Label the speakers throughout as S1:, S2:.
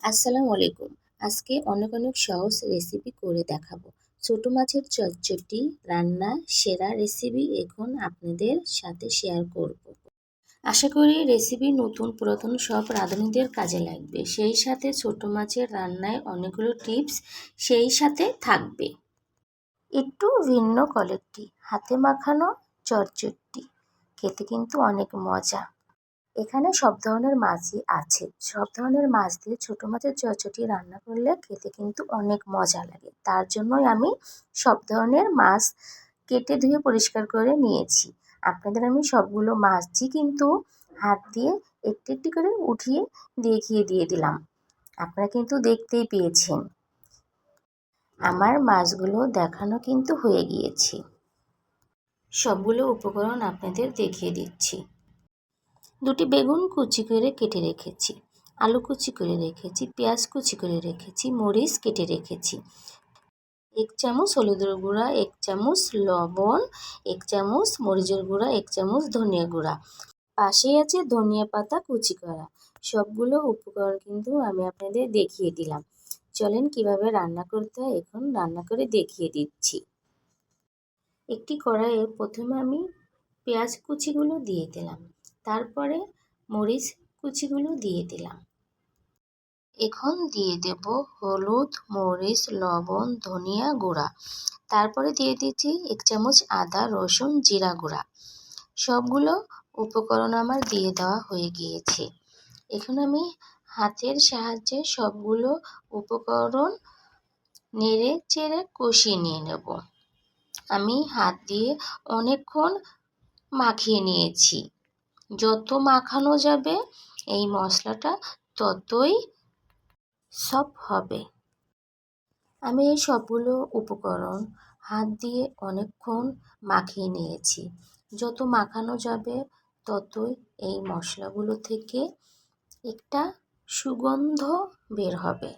S1: আসসালামু আলাইকুম। আজকে অনেক অনেক সহজ রেসিপি করে দেখাবো। ছোট মাছের চটচটি রান্না, সেরা রেসিপি এখন আপনাদের সাথে শেয়ার করব। আশা করি রেসিপি নতুন, পুরাতন সব রাঁধুনিদের কাজে লাগবে। সেই সাথে ছোট মাছের রান্নায় অনেকগুলো টিপস সেই সাথে থাকবে। একটু ভিন্ন কলেরটি হাতে মাখানো চটচটি খেতে কিন্তু অনেক মজা। এখানে সব ধরনের মাছই আছে। সব ধরনের মাছ দিয়ে ছোটো মাছের চচ্চড়ি রান্না করলে খেতে কিন্তু অনেক মজা লাগে। তার জন্যই আমি সব ধরনের মাছ কেটে ধুয়ে পরিষ্কার করে নিয়েছি। আপনাদের আমি সবগুলো মাছই কিন্তু হাত দিয়ে একটু একটি করে উঠিয়ে দেখিয়ে দিয়ে দিলাম। আপনারা কিন্তু দেখতেই পেয়েছেন। আমার মাছগুলো দেখানো কিন্তু হয়ে গিয়েছে। সবগুলো উপকরণ আপনাদের দেখিয়ে দিচ্ছি। দুটি বেগুন কুচি করে কেটে রেখেছি, আলু কুচি করে রেখেছি, পেঁয়াজ কুচি করে রেখেছি, মরিচ কেটে রেখেছি। এক চামচ হলুদের গুঁড়া, এক চামচ লবণ, এক চামচ মরিচের গুঁড়া, এক চামচ ধনিয়া গুঁড়া। পাশেই আছে ধনিয়া পাতা কুচি করা। সবগুলো উপকরণ কিন্তু আমি আপনাদের দেখিয়ে দিলাম। চলেন কীভাবে রান্না করতে হয় এখন রান্না করে দেখিয়ে দিচ্ছি। একটি কড়াইয়ে প্রথমে আমি পেঁয়াজ কুচিগুলো দিয়ে দিলাম। তারপরে মরিচ কুচিগুলো দিয়ে দিলাম। এখন দিয়ে দেব হলুদ, মরিচ, লবণ, ধনিয়া গুঁড়া। তারপরে দিয়ে দিচ্ছি এক চামচ আদা, রসুন, জিরা গুঁড়া। সবগুলো উপকরণ আমার দিয়ে দেওয়া হয়ে গিয়েছে। এখন আমি হাতের সাহায্যে সবগুলো উপকরণ নেড়ে চেড়ে কষিয়ে নিয়ে নেব। আমি হাত দিয়ে অনেকক্ষণ মাখিয়ে নিয়েছি। যত মাখানো যাবে, এই মশলাটা ততই সব হবে। আমি এই সবগুলো উপকরণ হাত দিয়ে অনেকক্ষণ মাখিয়ে নিয়েছি। যত মাখানো যাবে, ততই এই মশলাগুলো থেকে একটা সুগন্ধ বের হবে।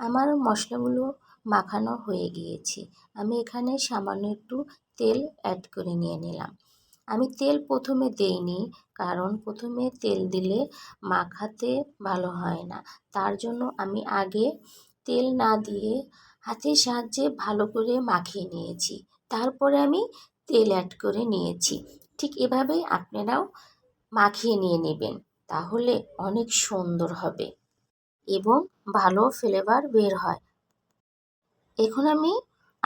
S1: আমার মশলাগুলো মাখানো হয়ে গিয়েছে। আমি এখানে সামান্য একটু তেল অ্যাড করে নিয়ে নিলাম। আমি তেল প্রথমে দেইনি, কারণ প্রথমে তেল দিলে মাখাতে ভালো হয় না। তার জন্য আমি আগে তেল না দিয়ে হাতের সাহায্যে ভালো করে মাখিয়ে নিয়েছি। তারপরে আমি তেল অ্যাড করে নিয়েছি। ঠিক এভাবেই আপনারাও মাখিয়ে নিয়ে নেবেন, তাহলে অনেক সুন্দর হবে এবং ভালো ফ্লেভার বের হয়। এখন আমি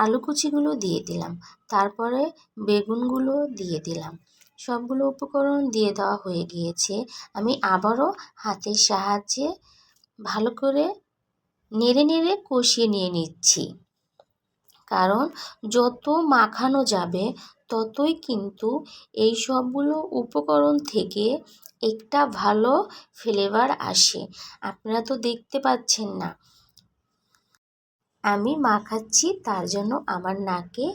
S1: আলু কুচিগুলো দিয়ে দিলাম। তারপরে বেগুনগুলো দিয়ে দিলাম। সবগুলো উপকরণ দিয়ে দেওয়া হয়ে গিয়েছে। আমি আবারও হাতের সাহায্যে ভালো করে নেড়ে নেড়ে কষিয়ে নিয়ে নিচ্ছি। কারণ যত মাখানো যাবে, ততই কিন্তু এই সবগুলো উপকরণ থেকে একটা ভালো ফ্লেভার আসে। আপনারা তো দেখতে পাচ্ছেন না। আমি মাখাচ্ছি তার জন্য আমার নাকে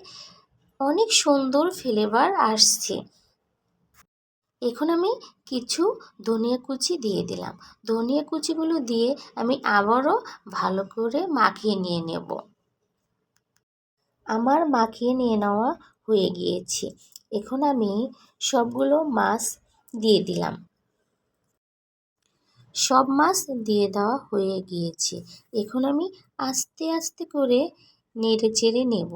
S1: অনেক সুন্দর ফ্লেভার আসছে। এখন আমি কিছু ধনিয়া কুচি দিয়ে দিলাম। ধনিয়া কুচিগুলো দিয়ে আমি আবারও ভালো করে মাখিয়ে নিয়ে নেব। আমার মাখিয়ে নিয়ে নেওয়া হয়ে গিয়েছে। এখন আমি সবগুলো মাছ দিয়ে দিলাম। সব মাছ দিয়ে দেওয়া হয়ে গিয়েছে। এখন আমি আস্তে আস্তে করে নেড়ে চেড়ে নেব।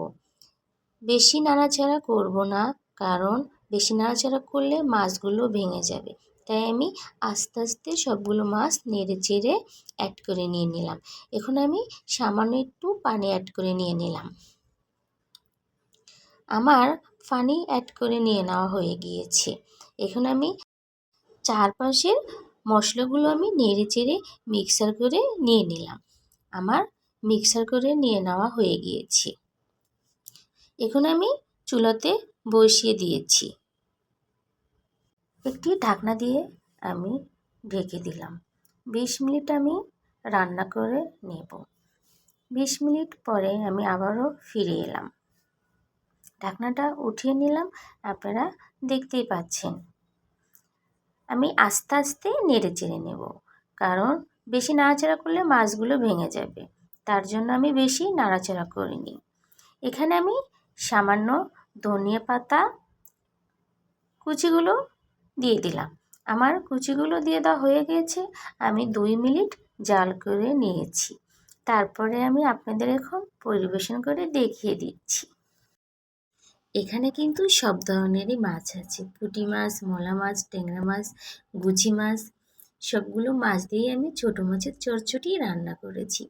S1: বেশি নাড়াচাড়া করব না, কারণ বেশি নাড়াচাড়া করলে মাছগুলো ভেঙে যাবে। তাই আমি আস্তে আস্তে সবগুলো মাছ নেড়ে চেড়ে অ্যাড করে নিয়ে নিলাম। এখন আমি সামান্য একটু পানি অ্যাড করে নিয়ে নিলাম। আমার পানি অ্যাড করে নিয়ে নেওয়া হয়ে গিয়েছে। এখন আমি চারপাশের মশলাগুলো আমি নেড়ে চেড়ে মিক্সার করে নিয়ে নিলাম। আমার মিক্সার করে নিয়ে নেওয়া হয়ে গিয়েছে। এখন আমি চুলাতে বসিয়ে দিয়েছি। একটি ঢাকনা দিয়ে আমি ঢেকে দিলাম। বিশ মিনিট আমি রান্না করে নেব। বিশ মিনিট পরে আমি আবারও ফিরে এলাম। ঢাকনাটা উঠিয়ে নিলাম। আপনারা দেখতেই পাচ্ছেন। আমি আস্তে আস্তে নেড়ে চেড়ে নেব। কারণ বেশি নাড়াচাড়া করলে মাছগুলো ভেঙে যাবে। তার জন্য আমি বেশি নাড়াচাড়া করিনি। এখানে আমি সামান্য ধনিয়া পাতা কুচিগুলো দিয়ে দিলাম। আমার কুচিগুলো দিয়ে দেওয়া হয়ে গিয়েছে আমি দুই মিনিট জাল করে নিয়েছি। তারপরে আমি আপনাদের এখন পরিবেশন করে দেখিয়ে দিচ্ছি। এখানে কিন্তু সব ধরনেরই মাছ আছে। পুঁটি মাছ, মলা মাছ, ট্যাংরা মাছ, গুচি মাছ, সবগুলো মাছ দিয়ে আমি ছোট মাছের চরচটি রান্না করেছি।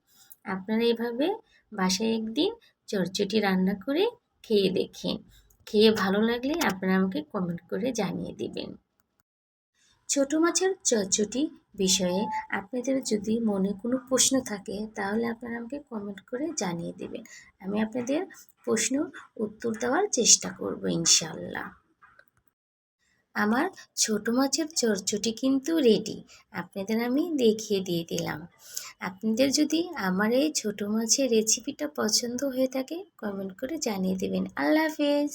S1: আপনারা এভাবে বাসায় একদিন চরচটি রান্না করে খেয়ে দেখেন। খেয়ে ভালো লাগলে আপনারা আমাকে কমেন্ট করে জানিয়ে দিবেন। ছোটো মাছের চটচটি বিষয়ে আপনাদের যদি মনে কোনো প্রশ্ন থাকে, তাহলে আপনারা আমাকে কমেন্ট করে জানিয়ে দেবেন। আমি আপনাদের প্রশ্ন উত্তর দেওয়ার চেষ্টা করব ইনশাল্লাহ। আমার ছোটো মাছের চটচটি কিন্তু রেডি আপনাদের আমি দেখিয়ে দিয়ে দিলাম। আপনাদের যদি আমার এই ছোটো মাছের রেসিপিটা পছন্দ হয়ে থাকে কমেন্ট করে জানিয়ে দেবেন। আল্লাহ হাফেজ।